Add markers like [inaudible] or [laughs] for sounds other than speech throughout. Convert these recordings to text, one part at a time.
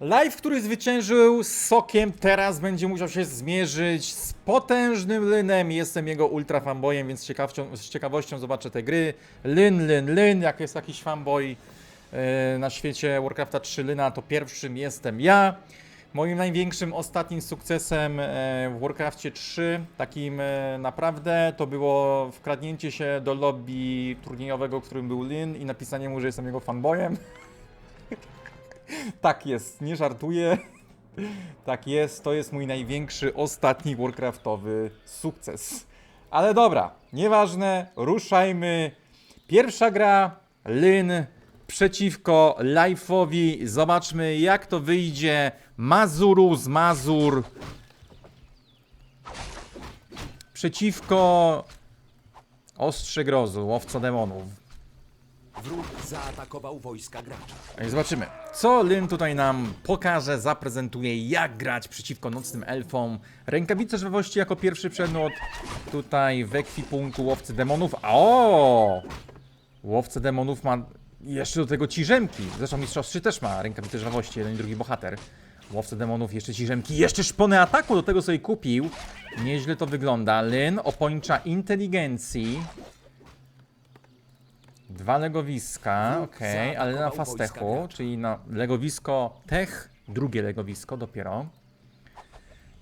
Live, który zwyciężył z Sokiem, teraz będzie musiał się zmierzyć z potężnym Lynem. Jestem jego ultra fanboyem, więc z, ciekawością zobaczę te gry. Lyn, Lyn, Lyn, jak jest jakiś fanboy e, na świecie Warcrafta 3 Lyna, to pierwszym jestem ja. Moim największym ostatnim sukcesem e, w Warcrafcie 3, takim e, naprawdę, to było wkradnięcie się do lobby turniejowego, którym był Lyn i napisanie mu, że jestem jego fanboyem. [laughs] [laughs] Tak jest, nie żartuję. [laughs] Tak jest, to jest mój największy ostatni Warcraftowy sukces. Ale dobra, nieważne, ruszajmy. Pierwsza gra, Lyn przeciwko Life'owi. Zobaczmy jak to wyjdzie. Mazuru z Mazur przeciwko Ostrze Grozu, Łowco Demonów. Wróg zaatakował wojska gracza. No i Zobaczymy, co Lyn tutaj nam pokaże, zaprezentuje, jak grać przeciwko nocnym elfom. Rękawice żwawości jako pierwszy przedmiot tutaj w ekwipunku łowcy demonów. A O! Łowcy demonów ma jeszcze do tego ciżemki. Zresztą mistrzostrzy też ma rękawice żwawości, jeden i drugi bohater. Łowcy demonów, jeszcze ciżemki, jeszcze szpony ataku do tego sobie kupił. Nieźle to wygląda. Lyn opończa inteligencji. Dwa legowiska, okej, ale na zaatakował fastechu, gracza. czyli na legowisko tech, drugie legowisko dopiero.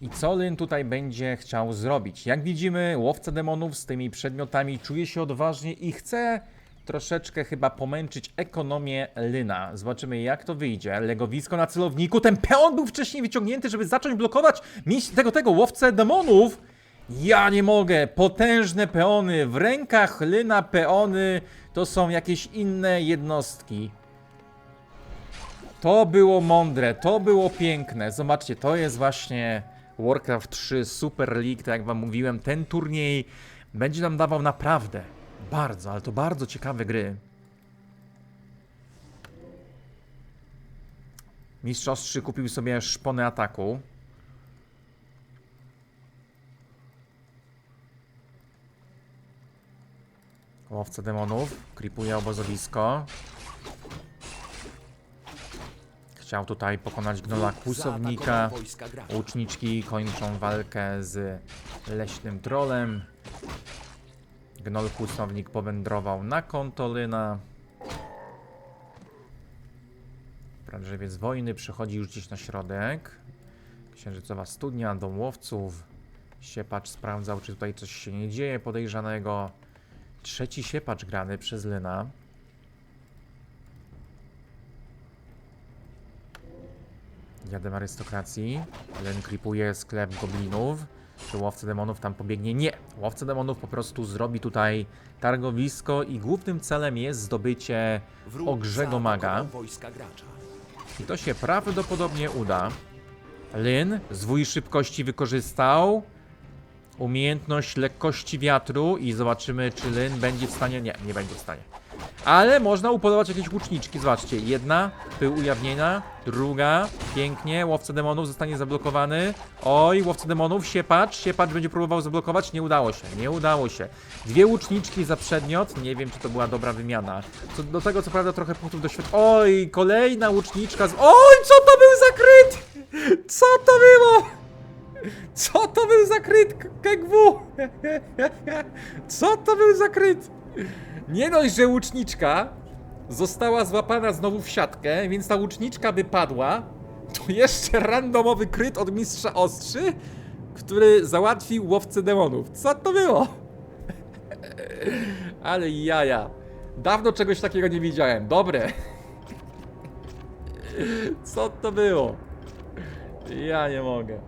I co Lyn tutaj będzie chciał zrobić? Jak widzimy, łowca demonów z tymi przedmiotami czuje się odważnie i chce troszeczkę chyba pomęczyć ekonomię Lyna. Zobaczymy jak to wyjdzie. Legowisko na celowniku. Ten peon był wcześniej wyciągnięty, żeby zacząć blokować mieć tego, tego łowcę demonów. Ja nie mogę. Potężne peony. W rękach Lyna peony to są jakieś inne jednostki. To było mądre, to było piękne. Zobaczcie, to jest właśnie Warcraft 3 Super League, tak jak wam mówiłem. Ten turniej będzie nam dawał naprawdę bardzo, ale to bardzo ciekawe gry. Mistrz Ostrzy kupił sobie szpony ataku. Łowca demonów, creepuje obozowisko. Chciał tutaj pokonać gnola kłusownika. Łuczniczki kończą walkę z leśnym trolem. Gnol kłusownik powędrował na konto Lyna. Pradrażewiec wojny przechodzi już gdzieś na środek. Księżycowa studnia, dom łowców. Siepacz sprawdzał, czy tutaj coś się nie dzieje podejrzanego. Trzeci siepacz grany przez Lyna. Jadem arystokracji. Len creepuje sklep goblinów. Czy łowca demonów tam pobiegnie? Nie! Łowca demonów po prostu zrobi tutaj targowisko i głównym celem jest zdobycie ogrzego maga. I to się prawdopodobnie uda. Lyn zwój szybkości wykorzystał. Umiejętność lekkości wiatru i zobaczymy, czy Lyn będzie w stanie. Nie, nie będzie w stanie. Ale można upodobać jakieś łuczniczki. Zobaczcie, jedna pył ujawnienia, druga, pięknie, łowca demonów zostanie zablokowany. Oj, łowca demonów, siepacz, siepacz będzie próbował zablokować, nie udało się, nie udało się. Dwie łuczniczki za przedmiot, nie wiem, czy to była dobra wymiana. Co, do tego, co prawda, trochę punktów doświadczenia. Oj, kolejna łuczniczka z... Oj, co to był za kryt? Co to było? Co to był za kryt, KGW? Co to był za kryt? Nie dość, że łuczniczka została złapana znowu w siatkę, więc ta łuczniczka wypadła. To jeszcze randomowy kryt od mistrza ostrzy, który załatwił łowcę demonów. Co to było? Ale jaja. Dawno czegoś takiego nie widziałem. Dobre. Co to było? Ja nie mogę.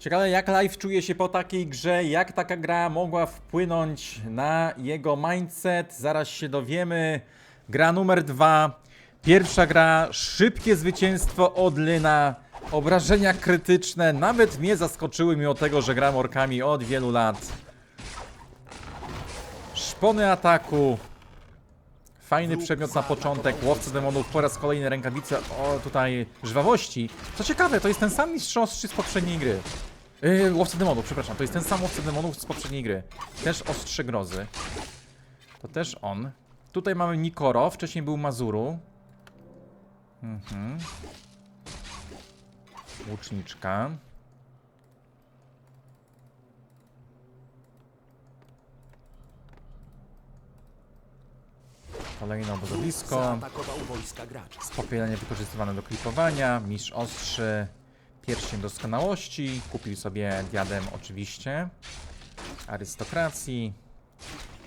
Ciekawe jak live czuje się po takiej grze, jak taka gra mogła wpłynąć na jego mindset, zaraz się dowiemy. Gra numer dwa, pierwsza gra, szybkie zwycięstwo od Lyna, obrażenia krytyczne, nawet mnie zaskoczyły mimo tego, że gram orkami od wielu lat. Szpony ataku, Fajny przedmiot na początek, łowcy demonów po raz kolejny rękawice, o tutaj żwawości. Co ciekawe, to jest ten sam mistrz z poprzedniej gry. Yy, demonów, przepraszam, to jest ten sam łowca demonów z poprzedniej gry. Też ostrze grozy. To też on. Tutaj mamy Nikoro, wcześniej był Mazuru. Mhm. Łuczniczka. Kolejne obozowisko. Zaatakował wojska. Spopielenie wykorzystywane do klipowania. Mistrz ostrzy. Pierścień doskonałości. Kupił sobie diadem oczywiście. Arystokracji.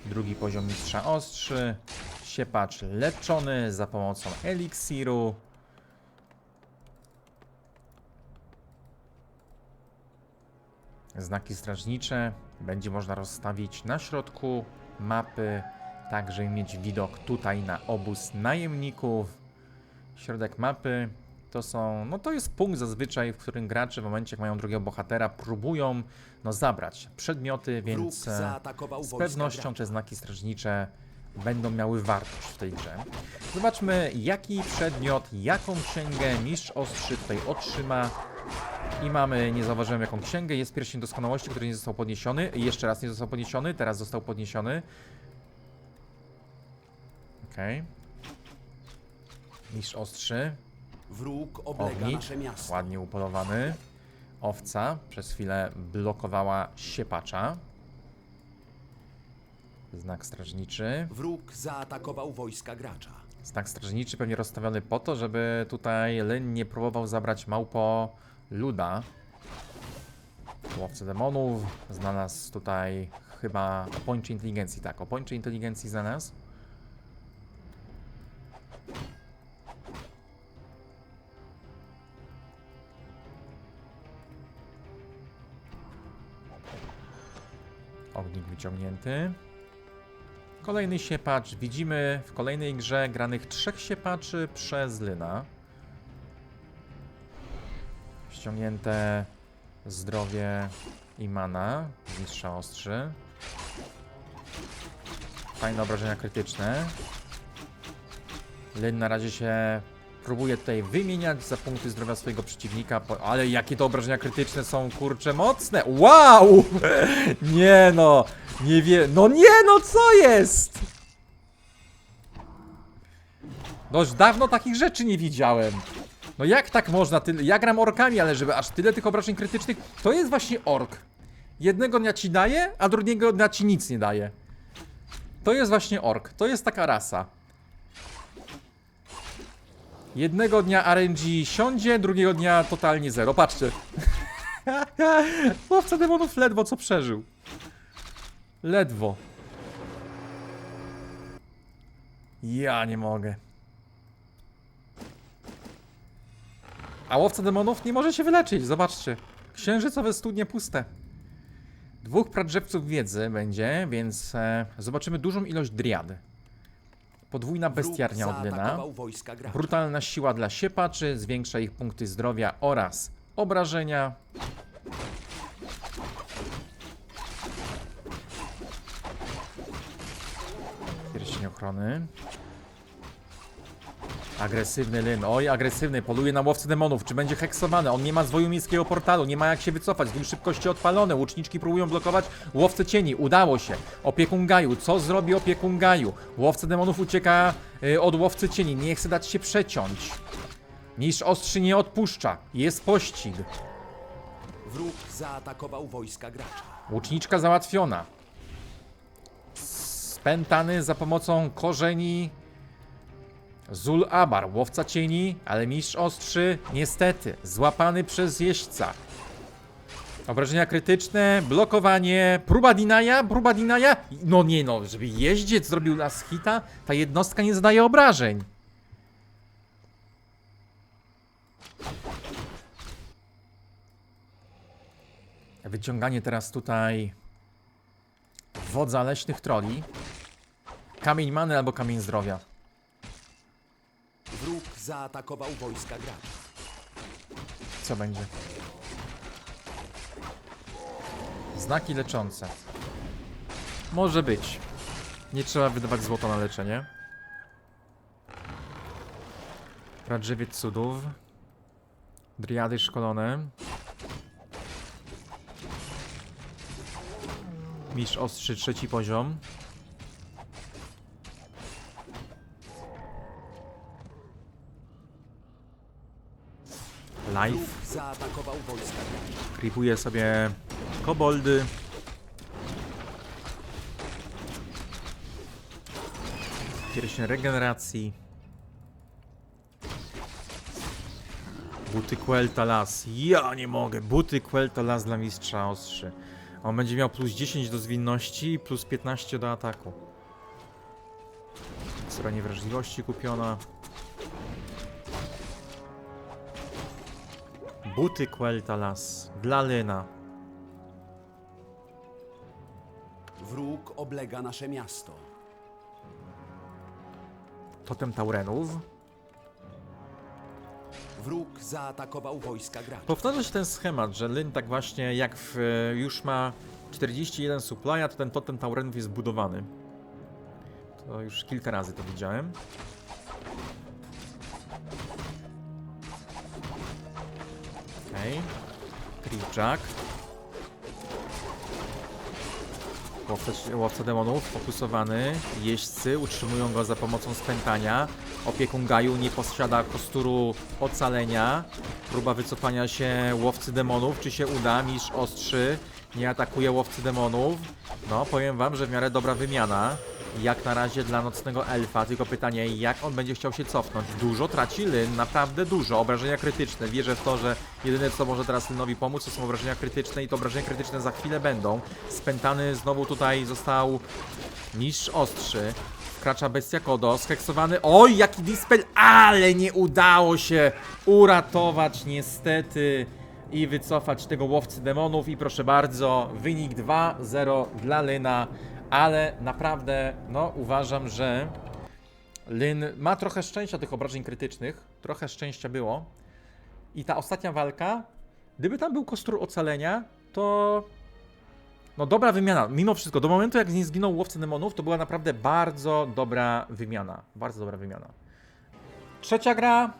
Drugi poziom mistrza ostrzy. Siepacz leczony za pomocą eliksiru. Znaki strażnicze będzie można rozstawić na środku mapy, tak żeby mieć widok tutaj na obóz najemników. Środek mapy to są, no to jest punkt zazwyczaj, w którym gracze w momencie jak mają drugiego bohatera próbują no zabrać przedmioty, więc e, z pewnością te znaki strażnicze będą miały wartość w tej grze. Zobaczmy jaki przedmiot, jaką księgę mistrz ostrzy tutaj otrzyma. I mamy, nie zauważyłem jaką księgę, jest pierścień doskonałości, który nie został podniesiony. Jeszcze raz nie został podniesiony, teraz został podniesiony. Okej. Mistrz ostrzy, Wróg oblega ognik, nasze miasto. ładnie upolowany. Owca przez chwilę blokowała siepacza. Znak strażniczy. Wróg zaatakował wojska gracza. Znak strażniczy pewnie rozstawiony po to, żeby tutaj Lyn nie próbował zabrać małpo luda. Łowcy demonów znalazł tutaj chyba o pończy inteligencji, tak, o pończy inteligencji znalazł. Wyciągnięty. Kolejny siepacz. Widzimy w kolejnej grze granych trzech siepaczy przez Lyna. Ściągnięte zdrowie i mana mistrza ostrzy. Fajne obrażenia krytyczne. Lyn na razie się próbuje tutaj wymieniać za punkty zdrowia swojego przeciwnika, ale jakie to obrażenia krytyczne są, kurcze, mocne! Wow! [laughs] Nie no! Nie wie... No nie no, co jest? No już dawno takich rzeczy nie widziałem. No jak tak można? Tyle... Ja gram orkami, ale żeby aż tyle tych obrażeń krytycznych... To jest właśnie ork. Jednego dnia ci daje, a drugiego dnia ci nic nie daje. To jest właśnie ork. To jest taka rasa. Jednego dnia RNG siądzie, drugiego dnia totalnie zero. Patrzcie. [laughs] Łowca demonów ledwo co przeżył. Ledwo. Ja nie mogę. A łowca demonów nie może się wyleczyć, zobaczcie. Księżycowe studnie puste. Dwóch pradrzewców wiedzy będzie, więc e, zobaczymy dużą ilość driad. Podwójna bestiarnia od Lyna. zaatakował wojska gracza. Brutalna siła dla siepaczy, zwiększa ich punkty zdrowia oraz obrażenia. Ochrony. Agresywny Lyn. Oj, agresywny. Poluje na łowcy demonów. Czy będzie heksowany? On nie ma zwoju miejskiego portalu. Nie ma jak się wycofać. Zwił szybkości odpalone. Łuczniczki próbują blokować łowcę cieni. Udało się. Opiekun Gaju. Co zrobi opiekun Gaju? Łowca demonów ucieka y, od łowcy cieni. Nie chce dać się przeciąć. Mistrz ostrzy nie odpuszcza. Jest pościg. Wróg zaatakował wojska gracza. Łuczniczka załatwiona. Spętany za pomocą korzeni Zul Abar, łowca cieni, ale mistrz ostrzy, niestety, złapany przez jeźdźca. Obrażenia krytyczne, blokowanie, próba dinaja, próba dinaja. No nie no, żeby jeździec zrobił nas hita, ta jednostka nie zadaje obrażeń. Wyciąganie teraz tutaj wodza leśnych troli. Kamień many albo kamień zdrowia. Wróg zaatakował wojska gracza. Co będzie? Znaki leczące. Może być. Nie trzeba wydawać złota na leczenie. Radrzewiec cudów. Driady szkolone. Mistrz ostrzy trzeci poziom. Life. Creepuje sobie koboldy. Pierścień regeneracji. Buty Quelta Las. Ja nie mogę. Buty Quelta Las dla mistrza ostrzy. On będzie miał plus 10 do zwinności i plus 15 do ataku. Sera niewrażliwości kupiona. Buty Quelta Las. Dla Lyna. Wróg oblega nasze miasto. Totem Taurenów. Wróg zaatakował wojska gracza. Powtarza się ten schemat, że Lyn tak właśnie jak w, e, już ma 41 supply'a, to ten totem Taurenów jest budowany. To już kilka razy to widziałem. Okej. Okay. Łowca, łowca demonów, fokusowany. Jeźdźcy utrzymują go za pomocą spętania. Opiekun Gaju nie posiada kosturu ocalenia. Próba wycofania się łowcy demonów. Czy się uda? Mistrz ostrzy. Nie atakuje łowcy demonów. No, powiem wam, że w miarę dobra wymiana. Jak na razie dla nocnego elfa. Tylko pytanie, jak on będzie chciał się cofnąć? Dużo traci Lyn, naprawdę dużo. Obrażenia krytyczne. Wierzę w to, że jedyne co może teraz Lynowi pomóc, to są obrażenia krytyczne i to obrażenia krytyczne za chwilę będą. Spętany znowu tutaj został mistrz ostrzy. Wkracza bestia Kodo, scheksowany. Oj, jaki dispel, ale nie udało się uratować niestety i wycofać tego łowcy demonów. I proszę bardzo, wynik 2-0 dla Lyna, ale naprawdę, no uważam, że Lyn ma trochę szczęścia tych obrażeń krytycznych, trochę szczęścia było. I ta ostatnia walka, gdyby tam był kostur ocalenia, to no dobra wymiana, mimo wszystko, do momentu jak nie zginął łowcy demonów, to była naprawdę bardzo dobra wymiana. Bardzo dobra wymiana. Trzecia gra.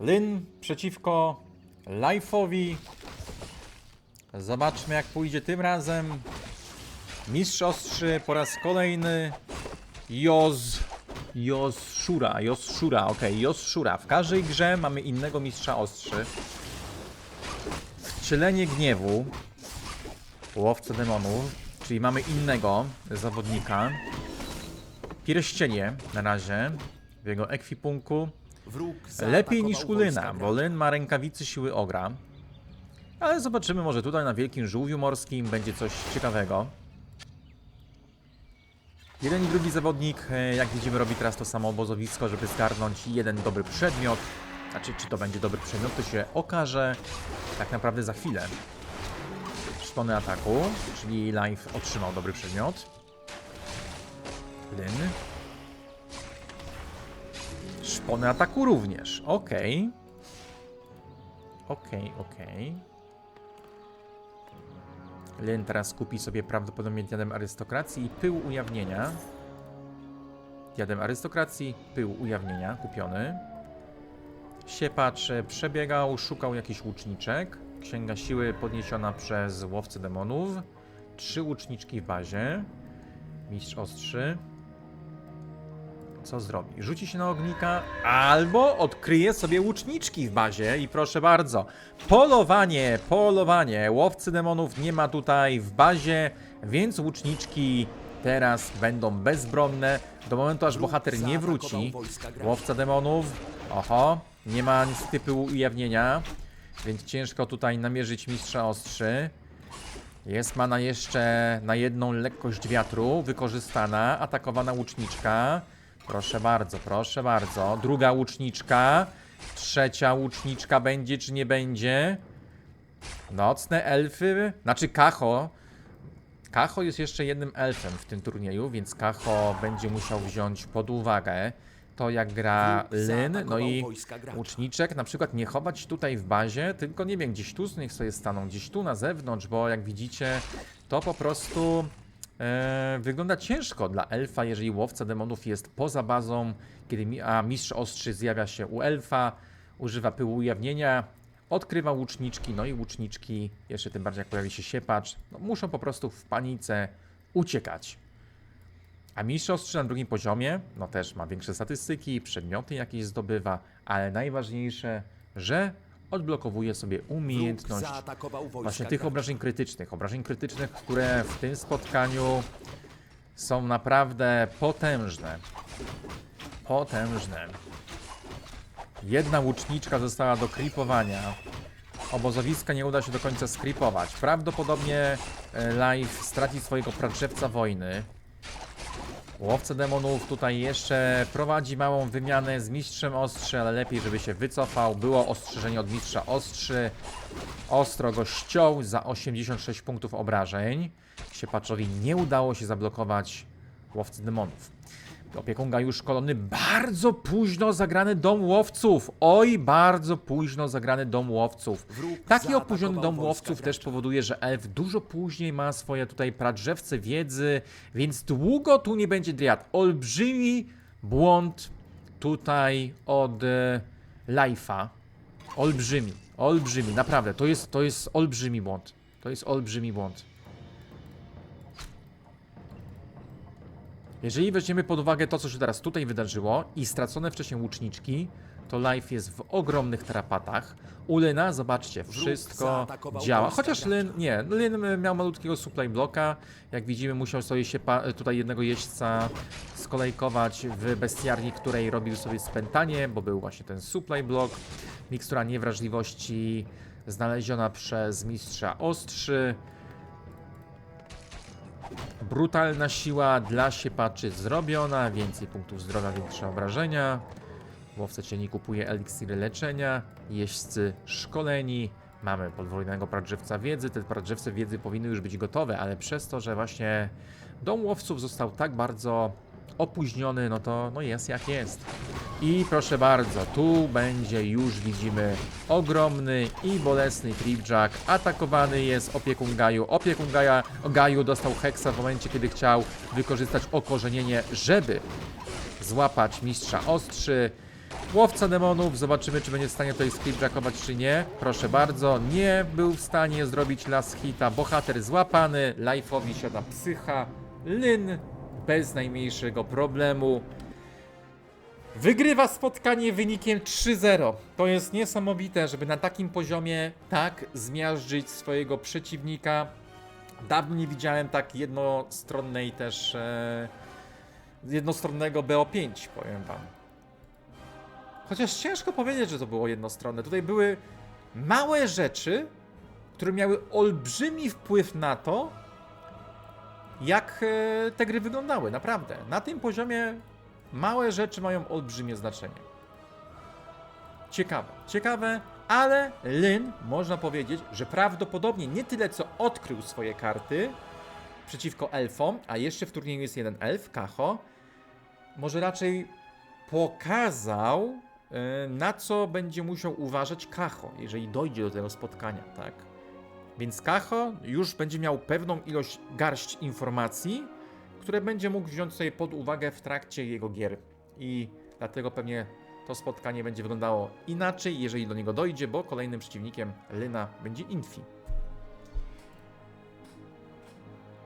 Lyn przeciwko Life'owi. Zobaczmy jak pójdzie tym razem. Mistrz ostrzy po raz kolejny. Joz. Joz Shura, Joz Shura, okej, Joz Shura. W każdej grze mamy innego mistrza ostrzy. Wcielenie gniewu łowcę demonów, czyli mamy innego zawodnika. Pierścienie na razie w jego ekwipunku. Lepiej niż u Lyna, bo. Lyn ma rękawicy siły ogra. Ale zobaczymy, może tutaj na wielkim żółwiu morskim będzie coś ciekawego. Jeden i drugi zawodnik, e, jak widzimy, robi teraz to samo obozowisko, żeby zgarnąć jeden dobry przedmiot. Znaczy, czy to będzie dobry przedmiot, to się okaże tak naprawdę za chwilę. Szpony ataku, czyli Life otrzymał dobry przedmiot. Lyn. Szpony ataku również. Okej. Okej, okej. Lyn teraz kupi sobie prawdopodobnie diadem arystokracji i pył ujawnienia. Diadem arystokracji, pył ujawnienia kupiony. Siepacz przebiegał, szukał jakiś łuczniczek. Księga siły podniesiona przez łowcę demonów. Trzy łuczniczki w bazie. Mistrz ostrzy. Co zrobi? Rzuci się na ognika albo odkryje sobie łuczniczki w bazie i proszę bardzo. Polowanie, polowanie. Łowcy demonów nie ma tutaj w bazie, więc łuczniczki teraz będą bezbronne do momentu aż bohater nie wróci. Łowca demonów, oho, nie ma niestety pyłu ujawnienia, więc ciężko tutaj namierzyć mistrza ostrzy. Jest mana jeszcze na jedną lekkość wiatru, wykorzystana, atakowana łuczniczka. Proszę bardzo, proszę bardzo. Druga łuczniczka. Trzecia łuczniczka będzie czy nie będzie? Nocne elfy, znaczy Kacho. Kacho jest jeszcze jednym elfem w tym turnieju, więc Kacho będzie musiał wziąć pod uwagę to jak gra Lyn, no i łuczniczek na przykład nie chować tutaj w bazie, tylko nie wiem, gdzieś tu niech sobie staną, gdzieś tu na zewnątrz, bo jak widzicie, to po prostu e, wygląda ciężko dla elfa, jeżeli łowca demonów jest poza bazą, kiedy mi, a mistrz ostrzy zjawia się u elfa, używa pyłu ujawnienia, odkrywa łuczniczki, no i łuczniczki, jeszcze tym bardziej jak pojawi się siepacz, no, muszą po prostu w panice uciekać. A mistrz ostrzy na drugim poziomie, no też ma większe statystyki, przedmioty jakieś zdobywa, ale najważniejsze, że odblokowuje sobie umiejętność właśnie tych graczy. obrażeń krytycznych. Obrażeń krytycznych, które w tym spotkaniu są naprawdę potężne. Potężne. Jedna łuczniczka została do kripowania. Obozowiska nie uda się do końca skripować. Prawdopodobnie e, Life straci swojego pradrzewca wojny. Łowca demonów tutaj jeszcze prowadzi małą wymianę z mistrzem ostrzy, ale lepiej, żeby się wycofał. Było ostrzeżenie od mistrza ostrzy. Ostro go ściął za 86 punktów obrażeń. Siepaczowi nie udało się zablokować łowcy demonów. Opiekunga już szkolony. Bardzo późno zagrany dom łowców. Oj, bardzo późno zagrany dom łowców. Taki opóźniony dom łowców też powoduje, że elf dużo później ma swoje tutaj pradrzewce wiedzy, więc długo tu nie będzie driad. Olbrzymi błąd tutaj od e, Life'a. Olbrzymi, olbrzymi, naprawdę. To jest, to jest olbrzymi błąd. To jest olbrzymi błąd. Jeżeli weźmiemy pod uwagę to, co się teraz tutaj wydarzyło i stracone wcześniej łuczniczki, to Life jest w ogromnych tarapatach. U Lyna, zobaczcie, wszystko działa. Chociaż. Lyn, nie, Lyn miał malutkiego supply bloka. Jak widzimy, musiał sobie się pa- tutaj jednego jeźdźca skolejkować w bestiarni, której robił sobie spętanie, bo był właśnie ten supply block. Mikstura niewrażliwości znaleziona przez mistrza ostrzy. Brutalna siła dla siepaczy zrobiona, więcej punktów zdrowia, większe obrażenia. Łowca cieni kupuje eliksiry leczenia, jeźdźcy szkoleni, mamy podwójnego pradrzewca wiedzy, te pradrzewce wiedzy powinny już być gotowe, ale przez to, że właśnie dom łowców został tak bardzo opóźniony, no to no jest jak jest. I proszę bardzo, tu będzie już widzimy ogromny i bolesny Tripjack. Atakowany jest opiekun Gaju. Opiekun Gaja, Gaju dostał heksa w momencie, kiedy chciał wykorzystać okorzenienie, żeby złapać mistrza ostrzy. Łowca demonów, zobaczymy czy będzie w stanie tutaj skipjackować czy nie. Proszę bardzo, nie był w stanie zrobić last hita. Bohater złapany, Life'owi siada psycha. Lyn bez najmniejszego problemu. Wygrywa spotkanie wynikiem 3-0. To jest niesamowite, żeby na takim poziomie tak zmiażdżyć swojego przeciwnika. Dawno nie widziałem tak jednostronnej też e, jednostronnego BO5, powiem wam. Chociaż ciężko powiedzieć, że to było jednostronne. Tutaj były małe rzeczy, które miały olbrzymi wpływ na to, jak e, te gry wyglądały. Naprawdę. Na tym poziomie małe rzeczy mają olbrzymie znaczenie. Ciekawe, ciekawe, ale Lyn można powiedzieć, że prawdopodobnie nie tyle co odkrył swoje karty przeciwko elfom, a jeszcze w turnieju jest jeden elf, Kacho, może raczej pokazał, e, na co będzie musiał uważać Kacho, jeżeli dojdzie do tego spotkania, tak? Więc Kacho już będzie miał pewną ilość, garść informacji, które będzie mógł wziąć sobie pod uwagę w trakcie jego gier. I dlatego pewnie to spotkanie będzie wyglądało inaczej, jeżeli do niego dojdzie, bo kolejnym przeciwnikiem Lyna będzie Infi.